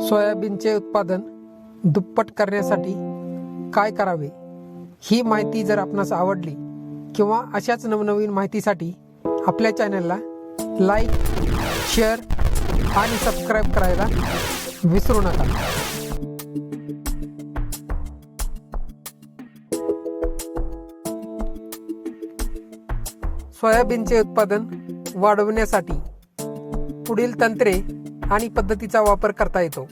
सोयाबीनचे उत्पादन दुप्पट करण्यासाठी काय करावे? ही माहिती जर आपणास आवडली किंवा अशाच नवनवीन माहितीसाठी आपल्या चॅनलला लाईक शेअर आणि सबस्क्राईब करायला विसरू नका. सोयाबीनचे उत्पादन वाढवण्यासाठी पुढील तंत्रे आणि पद्धतीचा वापर करता येतो.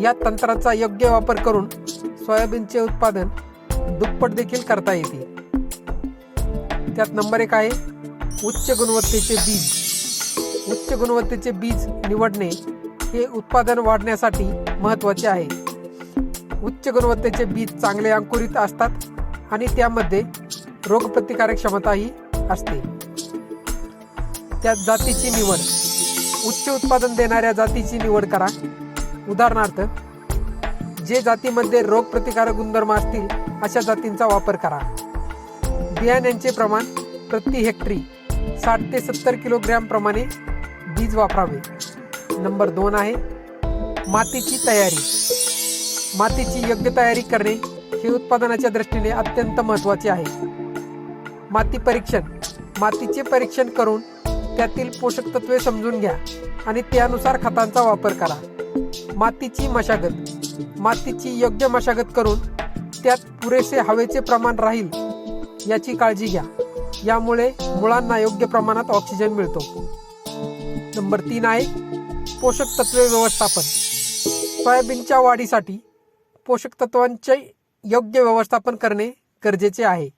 या तंत्राचा योग्य वापर करून सोयाबीनचे उत्पादन दुप्पट देखील करता येते. त्यात नंबर एक आहे उच्च गुणवत्तेचे बीज. उच्च गुणवत्तेचे बीज निवडणे हे उत्पादन वाढण्यासाठी महत्त्वाचे आहे. उच्च गुणवत्तेचे बीज चांगले अंकुरित असतात आणि त्यामध्ये रोगप्रतिकारक क्षमताही असते. त्या जातीची निवड. उच्च उत्पादन देणाऱ्या जातीची निवड करा. उदाहरणार्थ जे जातीमध्ये रोगप्रतिकारक गुणधर्म असतील अशा जातींचा वापर करा. बियाण्यांचे प्रमाण प्रति हेक्टरी साठ ते सत्तर किलोग्रॅम प्रमाणे बीज वापरावे. नंबर दोन आहे मातीची तयारी. मातीची योग्य तयारी करणे हे उत्पादनाच्या दृष्टीने अत्यंत महत्त्वाचे आहे. माती परीक्षण. मातीचे परीक्षण करून त्यातील पोषक तत्वे समजून घ्या आणि त्यानुसार खतांचा वापर करा. मातीची मशागत. मातीची योग्य मशागत करून त्यात पुरेसे हवेचे प्रमाण राहील याची काळजी घ्या. यामुळे मुळांना योग्य प्रमाणात ऑक्सिजन मिळतो. नंबर तीन आहे पोषक तत्वे व्यवस्थापन. सोयाबीनच्या वाढीसाठी पोषक तत्वांचे योग्य व्यवस्थापन करणे गरजेचे आहे.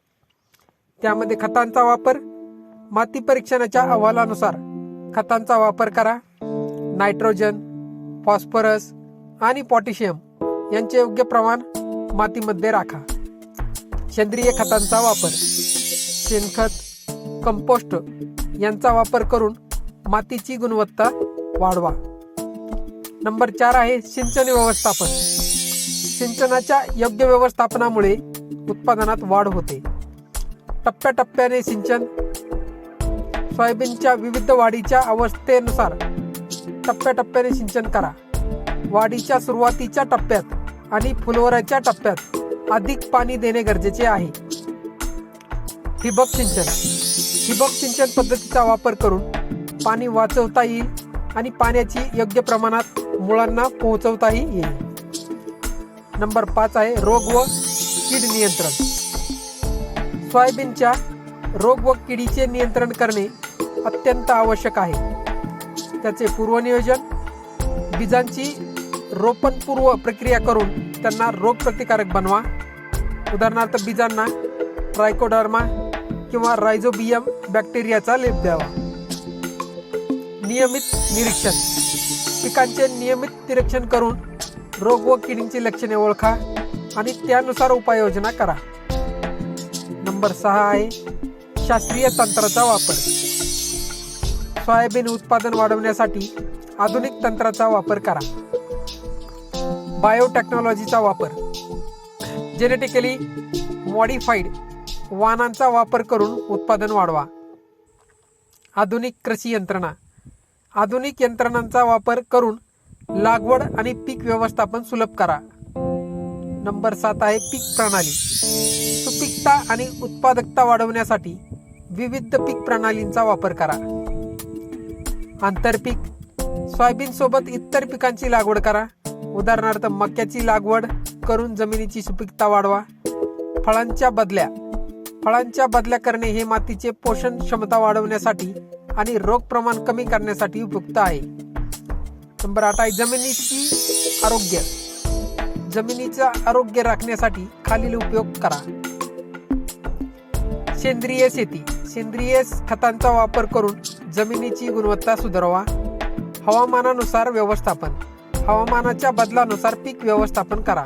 त्यामध्ये खतांचा वापर माती परीक्षणाच्या अहवालानुसार खतांचा वापर करा. नायट्रोजन फॉस्फरस आणि पोटॅशियम यांचे योग्य प्रमाण मातीमध्ये राखा. सेंद्रिय खतांचा वापर शेणखत कंपोस्ट यांचा वापर करून मातीची गुणवत्ता वाढवा. नंबर चार आहे सिंचन व्यवस्थापन. सिंचनाच्या योग्य व्यवस्थापनामुळे उत्पादनात वाढ होते. टप्प्याटप्प्याने सिंचन सोयाबीनच्या विविध वाढीच्या अवस्थेनुसार टप्प्याटप्प्याने सिंचन करा. वाढीच्या सुरुवातीच्या टप्प्यात आणि फुलवराच्या टप्प्यात अधिक पाणी देणे गरजेचे आहे. ठिबक सिंचन. ठिबक सिंचन पद्धतीचा वापर करून पाणी वाचवता येईल आणि पाण्याची योग्य प्रमाणात मुळांना पोहोचवताही येईल. नंबर पाच आहे रोग व कीड नियंत्रण. सोयाबीनच्या रोग व किडीचे नियंत्रण करणे अत्यंत आवश्यक आहे. त्याचे पूर्वनियोजन बीजांची रोपणपूर्व प्रक्रिया करून त्यांना रोगप्रतिकारक बनवा. उदाहरणार्थ बीजांना ट्रायकोडर्मा किंवा रायझोबियम बॅक्टेरियाचा लेप द्यावा. नियमित निरीक्षण. पिकांचे नियमित निरीक्षण करून रोग व किडींची लक्षणे ओळखा आणि त्यानुसार उपाययोजना करा. नंबर सहा आहे शास्त्रीय तंत्राचा वापर. सोयाबीन उत्पादन वाढवण्यासाठी आधुनिक तंत्राचा वापर करा. बायोटेक्नॉलॉजीचा वापर. जेनेटिकली मॉडिफाईड वाहनांचा वापर करून उत्पादन वाढवा. आधुनिक कृषी यंत्रणा. आधुनिक यंत्रणांचा वापर करून लागवड आणि पीक व्यवस्थापन सुलभ करा. नंबर सात आहे पीक प्रणाली. सुपीकता आणि उत्पादकता वाढवण्यासाठी विविध पीक प्रणालींचा वापर करा. आंतरपीक सोयाबीन सोबत इतर पिकांची लागवड करा. उदाहरणार्थ मक्याची लागवड करून जमिनीची सुपीकता वाढवा. फळांच्या बदल्या फळांच्या बदल्या करणे हे मातीचे पोषण क्षमता वाढवण्यासाठी आणि रोग प्रमाण कमी करण्यासाठी उपयुक्त आहे. नंबर आठ आहे जमिनीची आरोग्य. जमिनीचं आरोग्य राखण्यासाठी खालील उपयोग करा. सेंद्रिय शेती सेंद्रिय खतांचा वापर करून जमिनीची गुणवत्ता सुधारवा. हवामानानुसार व्यवस्थापन हवामानाच्या बदलानुसार पीक व्यवस्थापन करा.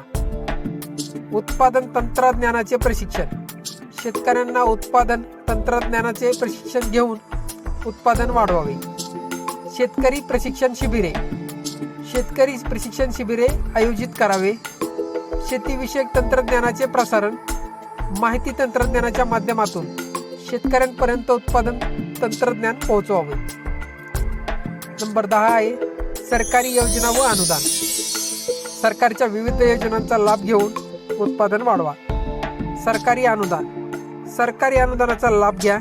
उत्पादन तंत्रज्ञानाचे प्रशिक्षण शेतकऱ्यांना उत्पादन तंत्रज्ञानाचे प्रशिक्षण घेऊन उत्पादन वाढवावे. शेतकरी प्रशिक्षण शिबिरे शेतकरी प्रशिक्षण शिबिरे आयोजित करावे. शेतीविषयक तंत्रज्ञानाचे प्रसारण माहिती तंत्रज्ञानाच्या माध्यमातून शेतकऱ्यांपर्यंत उत्पादन तंत्रज्ञान पोहोचवावे. नंबर दहा आहे सरकारी योजना व अनुदान. सरकारच्या विविध योजनांचा लाभ घेऊन उत्पादन वाढवा. सरकारी अनुदान. सरकारी अनुदानाचा लाभ घ्या.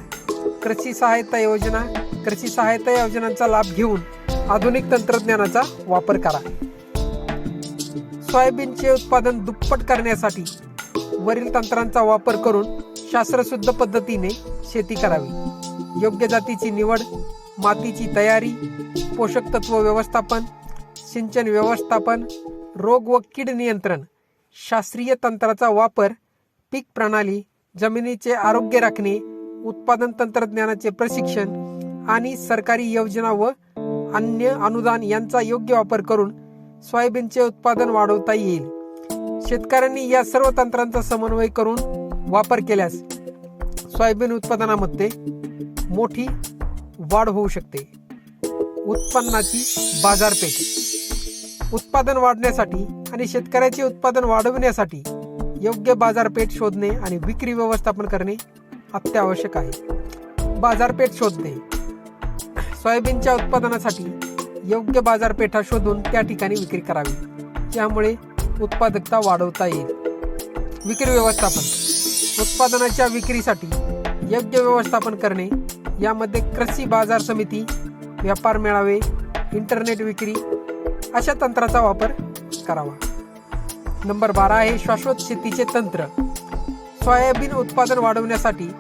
कृषी सहायता योजना. कृषी सहायता योजनांचा लाभ घेऊन आधुनिक तंत्रज्ञानाचा वापर करा. सोयाबीनचे उत्पादन दुप्पट करण्यासाठी वरील तंत्रांचा वापर करून शास्त्रशुद्ध पद्धतीने शेती करावी. योग्य जातीची निवड मातीची तयारी पोषक तत्व व्यवस्थापन सिंचन व्यवस्थापन रोग व कीड नियंत्रण शास्त्रीय तंत्राचा वापर पीक प्रणाली जमिनीचे आरोग्य राखणे उत्पादन तंत्रज्ञानाचे प्रशिक्षण आणि सरकारी योजना व अन्य अनुदान यांचा योग्य वापर करून सोयाबीनचे उत्पादन वाढवता येईल. शेतकऱ्यांनी या सर्व तंत्रांचा समन्वय करून वापर केल्यास सोयाबीन उत्पादनामध्ये मोठी वाढ होऊ शकते. उत्पन्नाची बाजारपेठ. उत्पादन वाढण्यासाठी आणि शेतकऱ्याचे उत्पादन वाढविण्यासाठी योग्य बाजारपेठ शोधणे आणि विक्री व्यवस्थापन करणे अत्यावश्यक आहे. बाजारपेठ शोधणे. सोयाबीनच्या उत्पादनासाठी योग्य बाजारपेठा शोधून त्या ठिकाणी विक्री करावी. त्यामुळे उत्पादकता वाढवता येईल. विक्री व्यवस्थापन. उत्पादनाच्या विक्रीसाठी योग्य व्यवस्थापन करणे यामध्ये कृषी बाजार समिती व्यापार मेळावे इंटरनेट विक्री अशा तंत्राचा वापर करावा. नंबर बारा आहे शाश्वत शेतीचे तंत्र. सोयाबीन उत्पादन वाढवण्यासाठी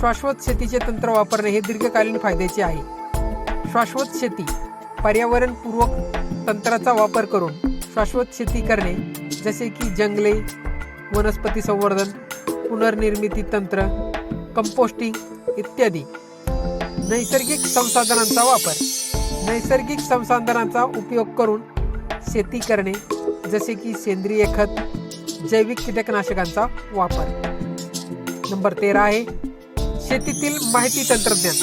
शाश्वत शेतीचे तंत्र वापरणे हे दीर्घकालीन फायद्याचे आहे. शाश्वत शेती पर्यावरणपूर्वक तंत्राचा वापर करून शाश्वत शेती करणे जसे की जंगले वनस्पती संवर्धन पुनर्निर्मिती तंत्र कंपोस्टिंग इत्यादी. नैसर्गिक संसाधनांचा वापर. नैसर्गिक संसाधनांचा उपयोग करून शेती करणे जसे की सेंद्रिय खत जैविक कीटकनाशकांचा वापर. नंबर तेरा आहे शेतीतील माहिती तंत्रज्ञान.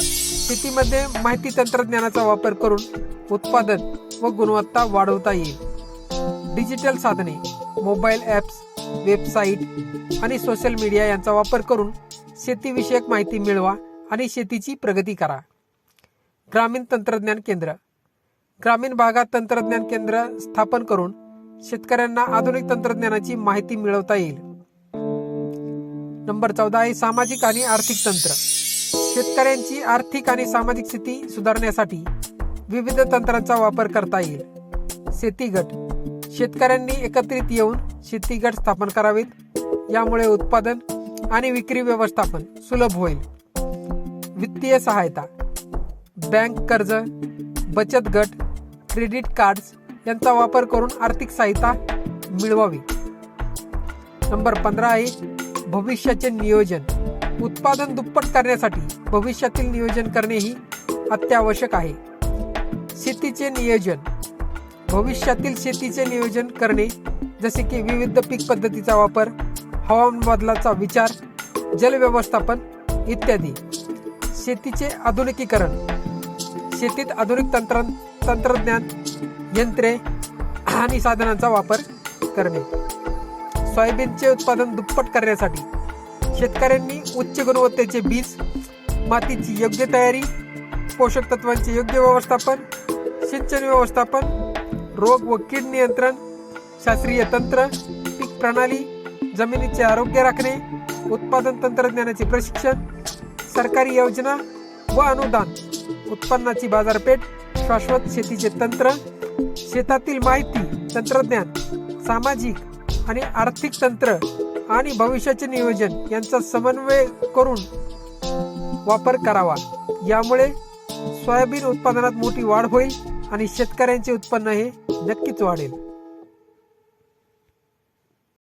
शेतीमध्ये माहिती तंत्रज्ञानाचा वापर करून उत्पादन व गुणवत्ता वाढवता येईल. डिजिटल साधने मोबाईल ॲप्स वेबसाईट आणि सोशल मीडिया यांचा वापर करून शेतीविषयक माहिती मिळवा आणि शेतीची प्रगती करा. ग्रामीण तंत्रज्ञान केंद्र. ग्रामीण भागात तंत्रज्ञान केंद्र स्थापन करून शेतकऱ्यांना आधुनिक तंत्रज्ञानाची माहिती मिळवता येईल. नंबर चौदा आहे सामाजिक आणि आर्थिक तंत्र. शेतकऱ्यांची आर्थिक आणि सामाजिक स्थिती सुधारण्यासाठी विविध तंत्रांचा वापर करता येईल. शेती गट. शेतकऱ्यांनी एकत्रित येऊन शेती गट स्थापन करावेत. यामुळे उत्पादन आणि विक्री व्यवस्थापन सुलभ होईल. वित्तीय सहायता बँक कर्ज बचत गट क्रेडिट कार्ड्स यांचा वापर करून आर्थिक सहायता मिळवावी. नंबर पंधरा आहे भविष्याचे नियोजन. उत्पादन दुप्पट करण्यासाठी भविष्यातील नियोजन करणे ही अत्यावश्यक आहे. शेतीचे नियोजन भविष्यातील शेतीचे नियोजन करणे जसे की विविध पीक पद्धतीचा वापर हवामान बदलाचा विचार जलव्यवस्थापन इत्यादी. शेतीचे आधुनिकीकरण शेतीत आधुनिक तंत्र तंत्रज्ञान यंत्रे आणि साधनांचा वापर करणे. सोयाबीनचे उत्पादन दुप्पट करण्यासाठी शेतकऱ्यांनी उच्च गुणवत्तेचे बीज मातीची योग्य तयारी पोषक तत्वांचे योग्य व्यवस्थापन सिंचन व्यवस्थापन रोग व कीड नियंत्रण शास्त्रीय तंत्र पीक प्रणाली जमिनीचे आरोग्य राखणे उत्पादन तंत्रज्ञानाचे प्रशिक्षण सरकारी योजना व अनुदान उत्पन्नाची बाजारपेठ शाश्वत शेतीचे तंत्र शेतातील माहिती तंत्रज्ञान सामाजिक आणि आर्थिक तंत्र आणि भविष्याचे नियोजन यांचा समन्वय करून वापर करावा. यामुळे सोयाबीन उत्पादनात मोठी वाढ होईल आणि शेतकऱ्यांचे उत्पन्न हे नक्कीच वाढेल.